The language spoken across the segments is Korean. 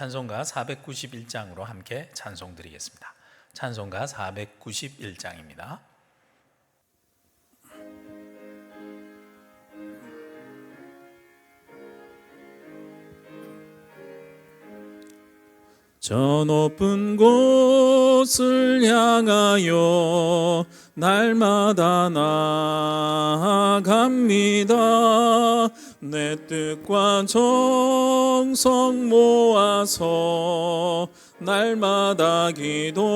찬송가 491장으로 함께 찬송 드리겠습니다. 찬송가 491장입니다. 저 높은 곳을 향하여 날마다 나아갑니다. 내 뜻과 정성 모아서 날마다 기도합니다.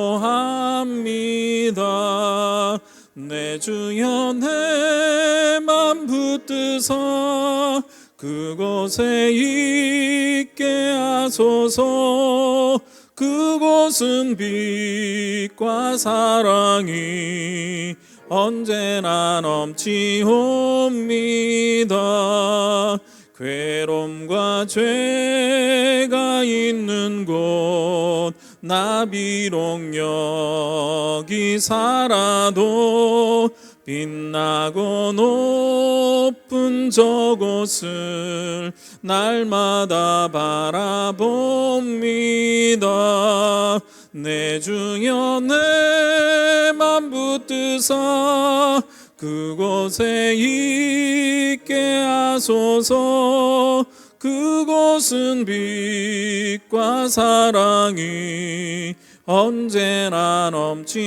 내 주여 내맘 붙드사 그곳에 있게 하소서 그곳은 빛과 사랑이 언제나 넘치옵니다 괴로움과 죄가 있는 곳 나 비록 여기 살아도 빛나고 높은 저곳을 날마다 바라봅니다. 내 주여 내맘 붙드사 그곳에 있게 하소서. 그곳은 빛과 사랑이 언제나 넘치옵니다.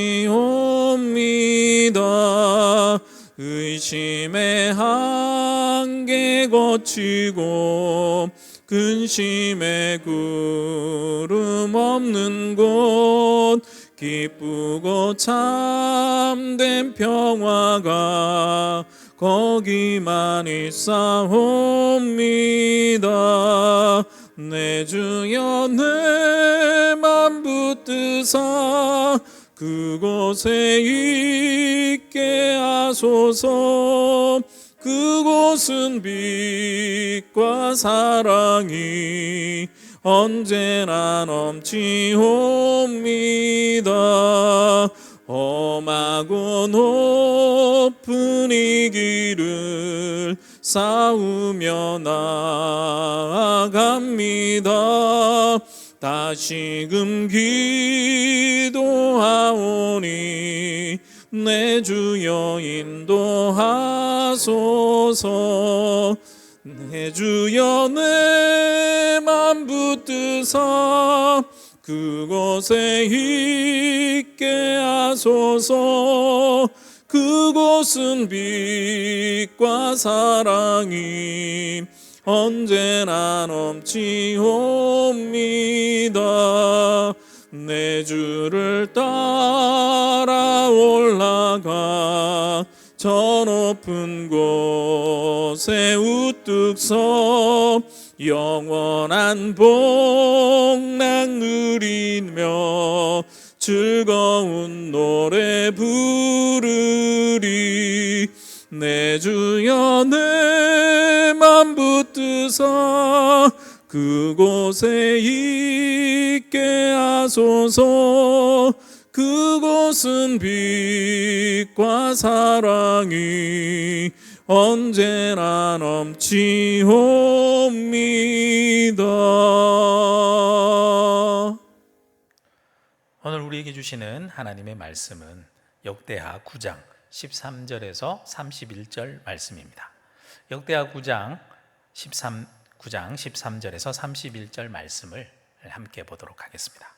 의심의 한계 거치고 근심의 구름 없는 곳 기쁘고 참된 평화가 거기만 있사옵니다. 내 주여 내맘 붙드사 그곳에 있게 하소서. 그곳은 빛과 사랑이 언제나 넘치옵니다. 험하고 높은 이 길을 싸우며 나아갑니다. 다시금 기도하오니 내 주여 인도하소서 내 내맘 붙드사 그곳에 있게 하소서. 그곳은 빛과 사랑이 언제나 넘치옵 우뚝 서. 영원한 복락 누리며 즐거운 노래 부르리. 내 주여 내 맘 붙드사 그곳에 있게 하소서 그곳은 빛과 사랑이 언제나 넘치옵니다. 오늘 우리에게 주시는 하나님의 말씀은 역대하 9장 13절에서 31절 말씀입니다. 역대하 9장 13 9장 13절에서 31절 말씀을 함께 보도록 하겠습니다.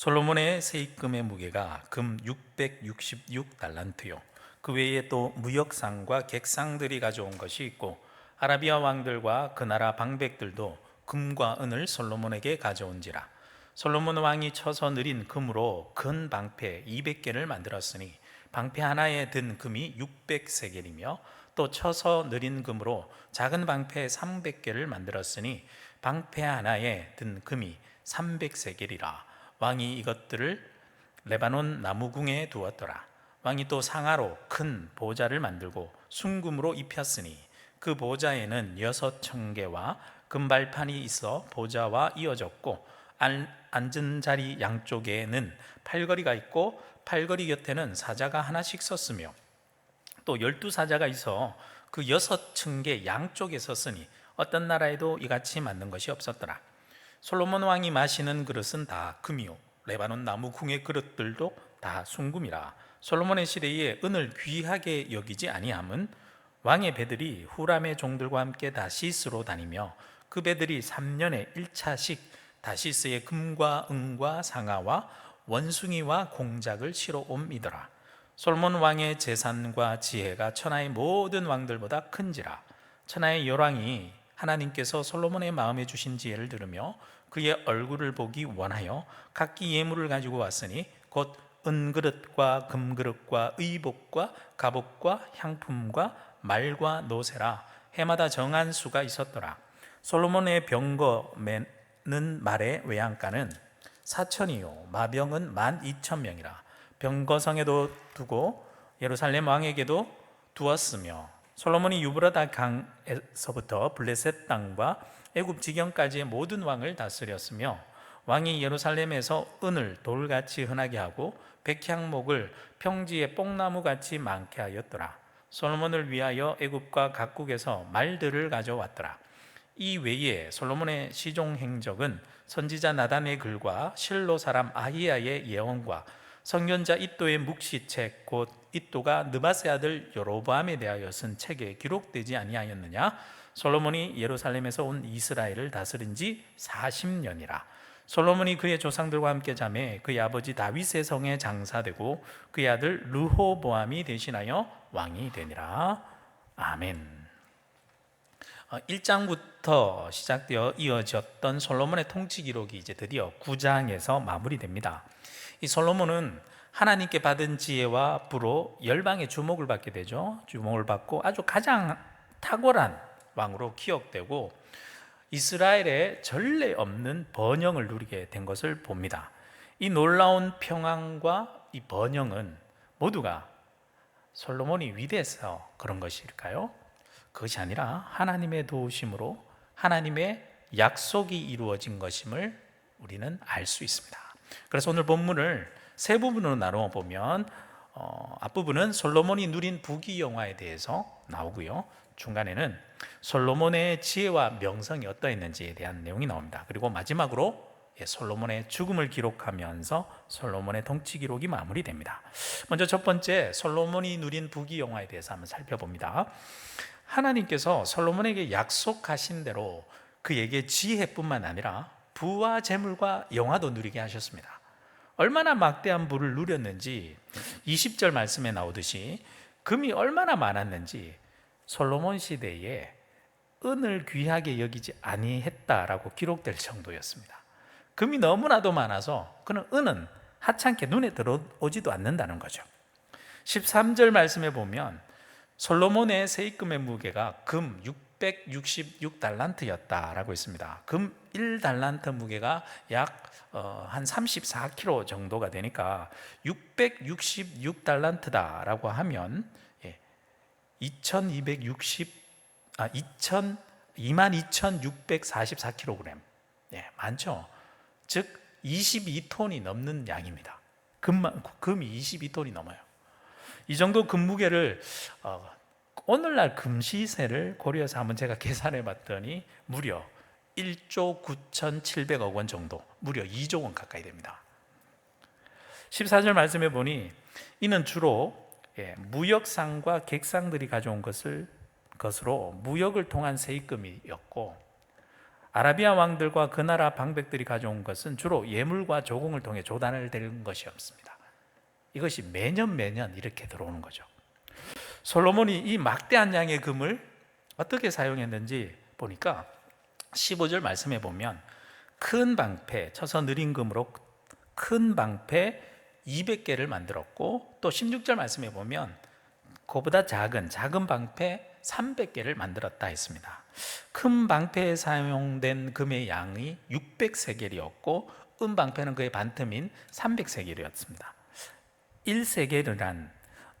솔로몬의 세입금의 무게가 금 666달란트요. 그 외에 또 무역상과 객상들이 가져온 것이 있고 아라비아 왕들과 그 나라 방백들도 금과 은을 솔로몬에게 가져온지라. 솔로몬 왕이 쳐서 느린 금으로 근 방패 200개를 만들었으니 방패 하나에 든 금이 600세겔이며 또 쳐서 느린 금으로 작은 방패 300개를 만들었으니 방패 하나에 든 금이 300세겔이라 왕이 이것들을 레바논 나무궁에 두었더라 왕이 또 상하로 큰 보좌를 만들고 순금으로 입혔으니 그 보좌에는 여섯 청개와 금발판이 있어 보좌와 이어졌고 앉은 자리 양쪽에는 팔걸이가 있고 팔걸이 곁에는 사자가 하나씩 섰으며 또 열두 사자가 있어 그 여섯 층계 양쪽에 섰으니 어떤 나라에도 이같이 만든 것이 없었더라. 솔로몬 왕이 마시는 그릇은 다 금이요. 레바논 나무 궁의 그릇들도 다 순금이라 솔로몬의 시대에 은을 귀하게 여기지 아니함은 왕의 배들이 후람의 종들과 함께 다시스로 다니며 그 배들이 3년에 1차씩 다시스의 금과 은과 상아와 원숭이와 공작을 실어 옴이더라. 솔몬 왕의 재산과 지혜가 천하의 모든 왕들보다 큰지라 천하의 열왕이 하나님께서 솔로몬의 마음에 주신 지혜를 들으며 그의 얼굴을 보기 원하여 각기 예물을 가지고 왔으니 곧 은그릇과 금그릇과 의복과 갑옷과 향품과 말과 노새라. 해마다 정한 수가 있었더라. 솔로몬의 병거 매는 말의 외양가는 사천이요. 마병은 만 이천 명이라. 병거성에도 두고 예루살렘 왕에게도 두었으며 솔로몬이 유브라다 강에서부터 블레셋 땅과 애굽 지경까지의 모든 왕을 다스렸으며 왕이 예루살렘에서 은을 돌같이 흔하게 하고 백향목을 평지에 뽕나무같이 많게 하였더라. 솔로몬을 위하여 애굽과 각국에서 말들을 가져왔더라. 이 외에 솔로몬의 시종 행적은 선지자 나단의 글과 실로 사람 아히야의 예언과 성견자 이도의 묵시책 곧 이도가 느바세 아들 여로보암에 대하여 쓴 책에 기록되지 아니하였느냐? 솔로몬이 예루살렘에서 온 이스라엘을 다스린 지 40년이라. 솔로몬이 그의 조상들과 함께 잠에 그의 아버지 다윗의 성에 장사되고 그의 아들 르호보암이 대신하여 왕이 되니라. 아멘. 1장부터 시작되어 이어졌던 솔로몬의 통치 기록이 이제 드디어 9장에서 마무리됩니다. 이 솔로몬은 하나님께 받은 지혜와 부로 열방의 주목을 받게 되죠. 주목을 받고 아주 가장 탁월한 왕으로 기억되고 이스라엘에 전례 없는 번영을 누리게 된 것을 봅니다. 이 놀라운 평안과 이 번영은 모두가 솔로몬이 위대해서 그런 것일까요? 그것이 아니라 하나님의 도우심으로 하나님의 약속이 이루어진 것임을 우리는 알 수 있습니다. 그래서 오늘 본문을 세 부분으로 나누어 보면 어, 앞부분은 솔로몬이 누린 부귀 영화에 대해서 나오고요. 중간에는 솔로몬의 지혜와 명성이 어떠했는지에 대한 내용이 나옵니다. 그리고 마지막으로 예, 솔로몬의 죽음을 기록하면서 솔로몬의 통치 기록이 마무리됩니다. 먼저 첫 번째 솔로몬이 누린 부귀 영화에 대해서 한번 살펴봅니다. 하나님께서 솔로몬에게 약속하신 대로 그에게 지혜뿐만 아니라 부와 재물과 영화도 누리게 하셨습니다. 얼마나 막대한 부를 누렸는지 20절 말씀에 나오듯이 금이 얼마나 많았는지 솔로몬 시대에 은을 귀하게 여기지 아니했다라고 기록될 정도였습니다. 금이 너무나도 많아서 그는 은은 하찮게 눈에 들어오지도 않는다는 거죠. 13절 말씀에 보면 솔로몬의 세입금의 무게가 금 666달란트였다라고 있습니다. 금 1달란트 무게가 약 한 34kg 정도가 되니까 666달란트다라고 하면 2260 아, 2000 22,644kg. 예, 많죠. 즉 22톤이 넘는 양입니다. 금만 금이 22톤이 넘어요. 이 정도 금무게를 어, 오늘날 금시세를 고려해서 한번 제가 계산해 봤더니 무려 1조 9,700억 원 정도, 무려 2조 원 가까이 됩니다. 14절 말씀해 보니 이는 주로 예, 무역상과 객상들이 가져온 것을 것으로 무역을 통한 세입금이었고 아라비아 왕들과 그 나라 방백들이 가져온 것은 주로 예물과 조공을 통해 조단을 댄 것이었습니다. 이것이 매년 매년 이렇게 들어오는 거죠. 솔로몬이 이 막대한 양의 금을 어떻게 사용했는지 보니까 15절 말씀해 보면 큰 방패 쳐서 느린 금으로 큰 방패 200개를 만들었고 또 16절 말씀해 보면 그보다 작은 작은 방패 300개를 만들었다 했습니다. 큰 방패에 사용된 금의 양이 600세겔이었고 은 방패는 그의 반틈인 300세겔이었습니다. 1세겔이란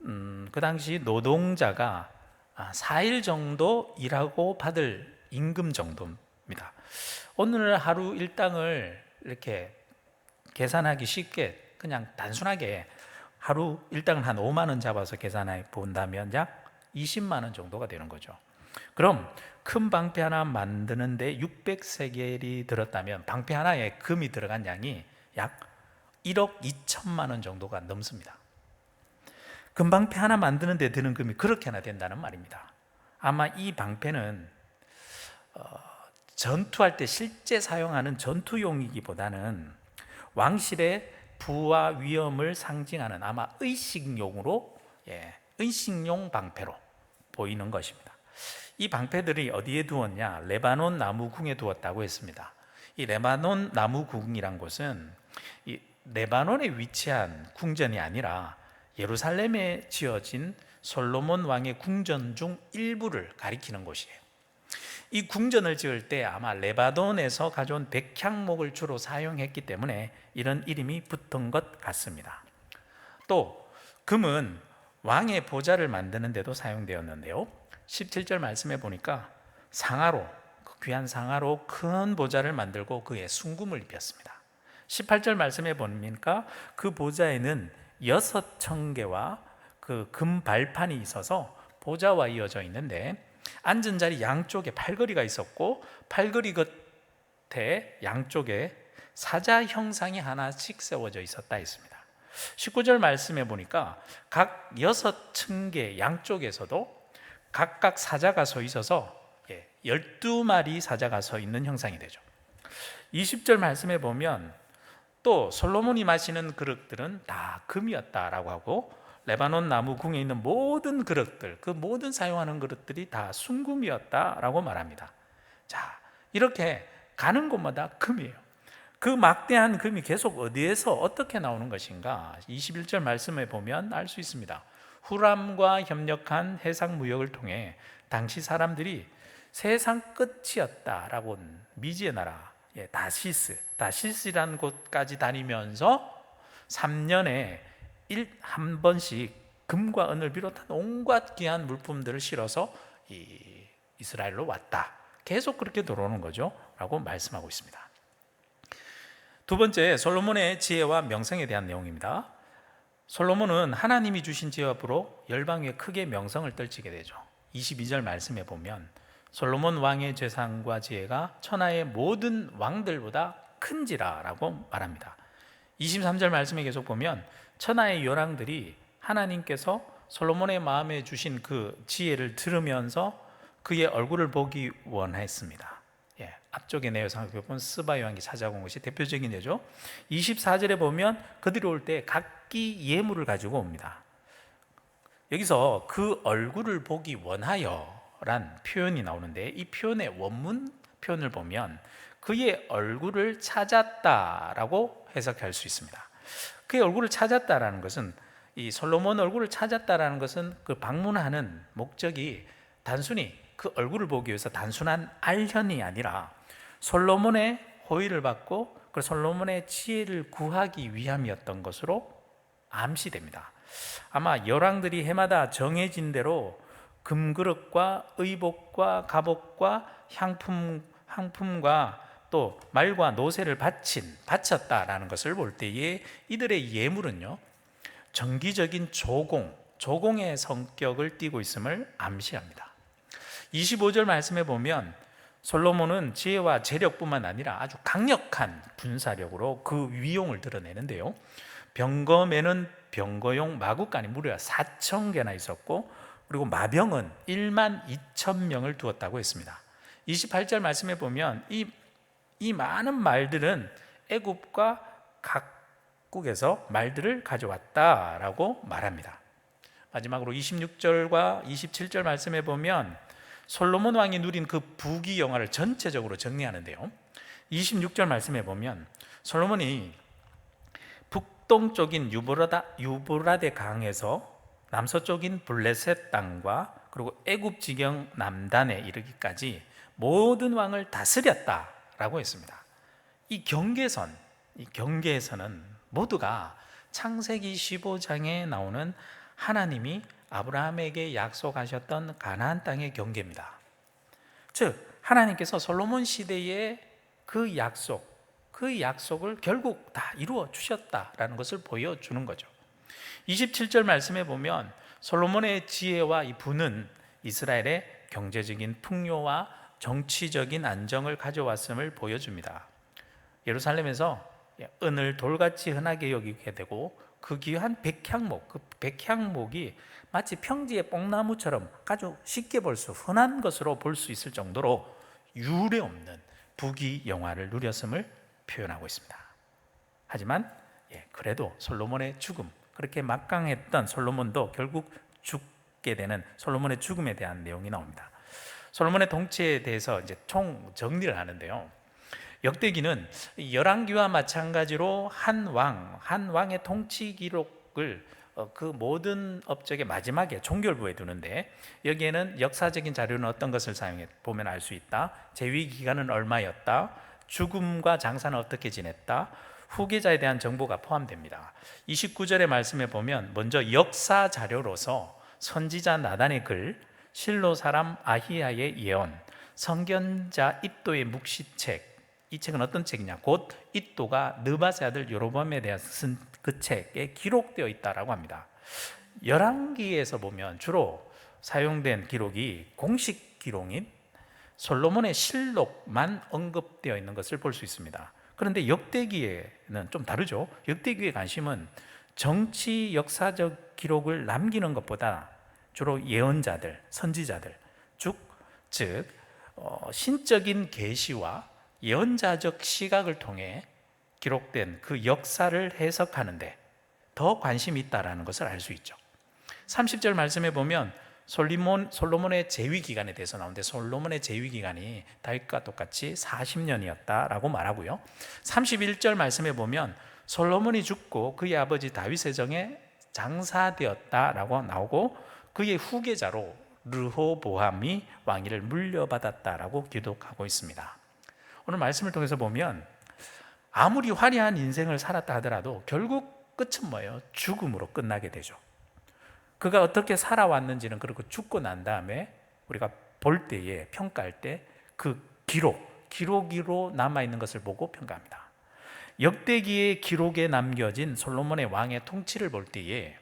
음, 그 당시 노동자가 4일 아, 정도 일하고 받을 임금 정도입니다. 오늘 하루 일당을 이렇게 계산하기 쉽게 그냥 단순하게 하루 일당을 한 5만 원 잡아서 계산해 본다면 약 20만 원 정도가 되는 거죠. 그럼 큰 방패 하나 만드는데 600세겔이 들었다면 방패 하나에 금이 들어간 양이 약 1억 2천만 원 정도가 넘습니다. 금방패 하나 만드는 데 드는 금이 그렇게 나 된다는 말입니다. 아마 이 방패는 어, 전투할 때 실제 사용하는 전투용이기보다는 왕실의 부와 위엄을 상징하는 아마 의식용으로 예, 의식용 방패로 보이는 것입니다. 이 방패들이 어디에 두었냐? 레바논 나무궁에 두었다고 했습니다. 이 레바논 나무궁이란 곳은 이 레바논에 위치한 궁전이 아니라 예루살렘에 지어진 솔로몬 왕의 궁전 중 일부를 가리키는 곳이에요. 이 궁전을 지을 때 아마 레바논에서 가져온 백향목을 주로 사용했기 때문에 이런 이름이 붙은 것 같습니다. 또 금은 왕의 보좌를 만드는 데도 사용되었는데요. 17절 말씀해 보니까 상아로 그 귀한 상아로 큰 보좌를 만들고 그에 순금을 입혔습니다. 18절 말씀해 보니까 그 보좌에는 여섯 청개와 그 금 발판이 있어서 보좌와 이어져 있는데 앉은 자리 양쪽에 팔걸이가 있었고 팔걸이 겉에 양쪽에 사자 형상이 하나씩 세워져 있었다 했습니다. 19절 말씀해 보니까 각 여섯 층계 양쪽에서도 각각 사자가 서 있어서 12마리 사자가 서 있는 형상이 되죠. 20절 말씀해 보면 또 솔로몬이 마시는 그릇들은 다 금이었다라고 하고 레바논 나무 궁에 있는 모든 그릇들, 그 모든 사용하는 그릇들이 다 순금이었다라고 말합니다. 자, 이렇게 가는 곳마다 금이에요. 그 막대한 금이 계속 어디에서 어떻게 나오는 것인가? 21절 말씀에 보면 알 수 있습니다. 후람과 협력한 해상 무역을 통해 당시 사람들이 세상 끝이었다라고 미지의 나라 예, 다시스, 다시스라는 곳까지 다니면서 3년에 한 번씩 금과 은을 비롯한 온갖 귀한 물품들을 실어서 이 이스라엘로 왔다. 계속 그렇게 들어오는 거죠. 라고 말씀하고 있습니다. 두 번째, 솔로몬의 지혜와 명성에 대한 내용입니다. 솔로몬은 하나님이 주신 지혜로 열방 위에 크게 명성을 떨치게 되죠. 22절 말씀에 보면 솔로몬 왕의 재산과 지혜가 천하의 모든 왕들보다 큰지라라고 말합니다. 23절 말씀에 계속 보면 천하의 요랑들이 하나님께서 솔로몬의 마음에 주신 그 지혜를 들으면서 그의 얼굴을 보기 원했습니다. 예, 앞쪽에 내용상에 보면 스바 요한이 찾아온 것이 대표적인 예죠. 24절에 보면 그들이 올 때 각기 예물을 가지고 옵니다. 여기서 그 얼굴을 보기 원하여 란 표현이 나오는데 이 표현의 원문 표현을 보면 그의 얼굴을 찾았다라고 해석할 수 있습니다. 그의 얼굴을 찾았다라는 것은 이 솔로몬 얼굴을 찾았다라는 것은 그 방문하는 목적이 단순히 그 얼굴을 보기 위해서 단순한 알현이 아니라 솔로몬의 호의를 받고 그 솔로몬의 지혜를 구하기 위함이었던 것으로 암시됩니다. 아마 열왕들이 해마다 정해진 대로 금그릇과 의복과 갑옷과 향품 향품과 또 말과 노새를 바친 바쳤다라는 것을 볼 때에 이들의 예물은요 정기적인 조공 조공의 성격을 띠고 있음을 암시합니다. 25절 말씀에 보면 솔로몬은 지혜와 재력뿐만 아니라 아주 강력한 분사력으로 그 위용을 드러내는데요. 병검에는 병거용 마구간이 무려 4천 개나 있었고 그리고 마병은 1만 2천 명을 두었다고 했습니다. 28절 말씀에 보면 이, 이 많은 말들은 애굽과 각국에서 말들을 가져왔다라고 말합니다. 마지막으로 26절과 27절 말씀에 보면 솔로몬 왕이 누린 그 부귀 영화를 전체적으로 정리하는데요. 26절 말씀에 보면 솔로몬이 북동쪽인 유브라다, 유브라데 강에서 남서쪽인 블레셋 땅과 그리고 애굽 지경 남단에 이르기까지 모든 왕을 다스렸다라고 했습니다. 이 경계선, 이 경계선은 모두가 창세기 15장에 나오는 하나님이 아브라함에게 약속하셨던 가나안 땅의 경계입니다. 즉 하나님께서 솔로몬 시대의 그 약속, 그 약속을 결국 다 이루어 주셨다라는 것을 보여주는 거죠. 27절 말씀에 보면 솔로몬의 지혜와 이 부는 이스라엘의 경제적인 풍요와 정치적인 안정을 가져왔음을 보여줍니다. 예루살렘에서 은을 돌같이 흔하게 여기게 되고 그 귀한 백향목, 그 백향목이 마치 평지의 뽕나무처럼 아주 쉽게 볼 수, 흔한 것으로 볼 수 있을 정도로 유례 없는 부귀 영화를 누렸음을 표현하고 있습니다. 하지만 예, 그래도 솔로몬의 죽음, 그렇게 막강했던 솔로몬도 결국 죽게 되는 솔로몬의 죽음에 대한 내용이 나옵니다. 솔로몬의 통치에 대해서 이제 총 정리를 하는데요. 역대기는 열왕기와 마찬가지로 한 왕, 한 왕의 통치 기록을 어, 그 모든 업적의 마지막에 종결부에 두는데 여기에는 역사적인 자료는 어떤 것을 사용해 보면 알 수 있다. 재위 기간은 얼마였다. 죽음과 장사는 어떻게 지냈다. 후계자에 대한 정보가 포함됩니다. 29절의 말씀에 보면 먼저 역사 자료로서 선지자 나단의 글, 실로 사람 아히야의 예언, 성견자 이도의 묵시책. 이 책은 어떤 책이냐? 곧 이도가 느바세 아들 요로밤에 대해서 쓴그 책에 기록되어 있다라고 합니다. 열왕기에서 보면 주로 사용된 기록이 공식 기록인 솔로몬의 실록만 언급되어 있는 것을 볼 수 있습니다. 그런데 역대기에는 좀 다르죠. 역대기의 관심은 정치 역사적 기록을 남기는 것보다 주로 예언자들, 선지자들, 쭉, 즉 어, 신적인 계시와 예언자적 시각을 통해 기록된 그 역사를 해석하는데 더 관심이 있다라는 것을 알 수 있죠. 30절 말씀에 보면 솔리몬, 솔로몬의 재위 기간에 대해서 나오는데 솔로몬의 재위 기간이 다윗과 똑같이 40년이었다라고 말하고요. 31절 말씀에 보면 솔로몬이 죽고 그의 아버지 다윗의 정에 장사되었다라고 나오고 그의 후계자로 르호보암이 왕위를 물려받았다라고 기록하고 있습니다. 오늘 말씀을 통해서 보면 아무리 화려한 인생을 살았다 하더라도 결국 끝은 뭐예요? 죽음으로 끝나게 되죠. 그가 어떻게 살아왔는지는 그렇고 죽고 난 다음에 우리가 볼 때에 평가할 때 그 기록, 기록으로 남아 있는 것을 보고 평가합니다. 역대기의 기록에 남겨진 솔로몬의 왕의 통치를 볼 때에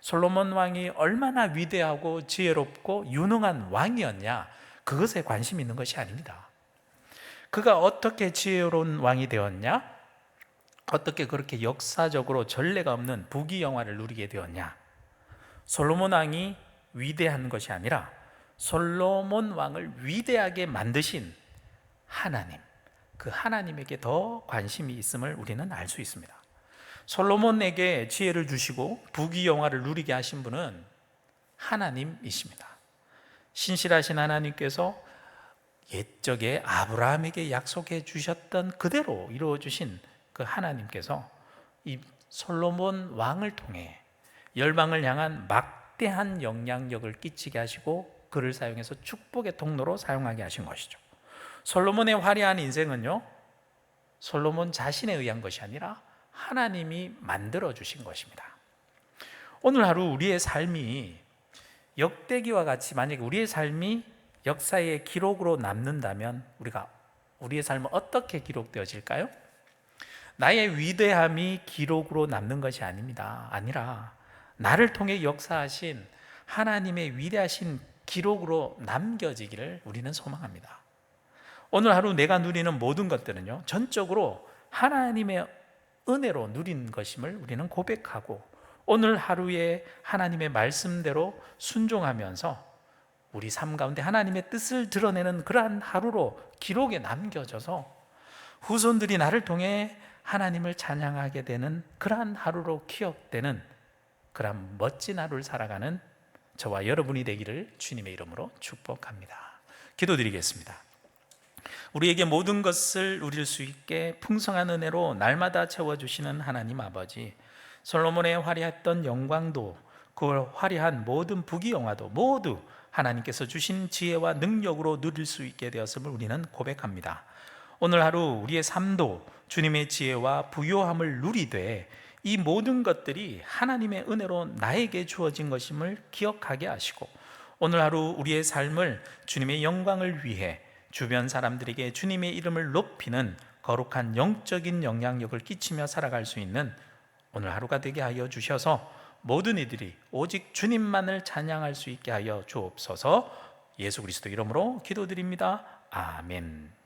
솔로몬 왕이 얼마나 위대하고 지혜롭고 유능한 왕이었냐 그것에 관심 있는 것이 아닙니다. 그가 어떻게 지혜로운 왕이 되었냐? 어떻게 그렇게 역사적으로 전례가 없는 부귀 영화를 누리게 되었냐? 솔로몬 왕이 위대한 것이 아니라 솔로몬 왕을 위대하게 만드신 하나님, 그 하나님에게 더 관심이 있음을 우리는 알 수 있습니다. 솔로몬에게 지혜를 주시고 부귀 영화를 누리게 하신 분은 하나님이십니다. 신실하신 하나님께서 옛적에 아브라함에게 약속해 주셨던 그대로 이루어 주신 그 하나님께서 이 솔로몬 왕을 통해 열방을 향한 막대한 영향력을 끼치게 하시고 그를 사용해서 축복의 통로로 사용하게 하신 것이죠. 솔로몬의 화려한 인생은요. 솔로몬 자신에 의한 것이 아니라 하나님이 만들어 주신 것입니다. 오늘 하루 우리의 삶이 역대기와 같이 만약에 우리의 삶이 역사의 기록으로 남는다면 우리가 우리의 삶은 어떻게 기록되어질까요? 나의 위대함이 기록으로 남는 것이 아닙니다. 아니라 나를 통해 역사하신 하나님의 위대하신 기록으로 남겨지기를 우리는 소망합니다. 오늘 하루 내가 누리는 모든 것들은요, 전적으로 하나님의 은혜로 누린 것임을 우리는 고백하고 오늘 하루에 하나님의 말씀대로 순종하면서 우리 삶 가운데 하나님의 뜻을 드러내는 그러한 하루로 기록에 남겨져서 후손들이 나를 통해 하나님을 찬양하게 되는 그러한 하루로 기억되는 그러한 멋진 하루를 살아가는 저와 여러분이 되기를 주님의 이름으로 축복합니다. 기도드리겠습니다. 우리에게 모든 것을 누릴 수 있게 풍성한 은혜로 날마다 채워주시는 하나님 아버지, 솔로몬의 화려했던 영광도 그 화려한 모든 부귀영화도 모두 하나님께서 주신 지혜와 능력으로 누릴 수 있게 되었음을 우리는 고백합니다. 오늘 하루 우리의 삶도 주님의 지혜와 부요함을 누리되 이 모든 것들이 하나님의 은혜로 나에게 주어진 것임을 기억하게 하시고 오늘 하루 우리의 삶을 주님의 영광을 위해 주변 사람들에게 주님의 이름을 높이는 거룩한 영적인 영향력을 끼치며 살아갈 수 있는 오늘 하루가 되게 하여 주셔서 모든 이들이 오직 주님만을 찬양할 수 있게 하여 주옵소서 예수 그리스도 이름으로 기도드립니다. 아멘.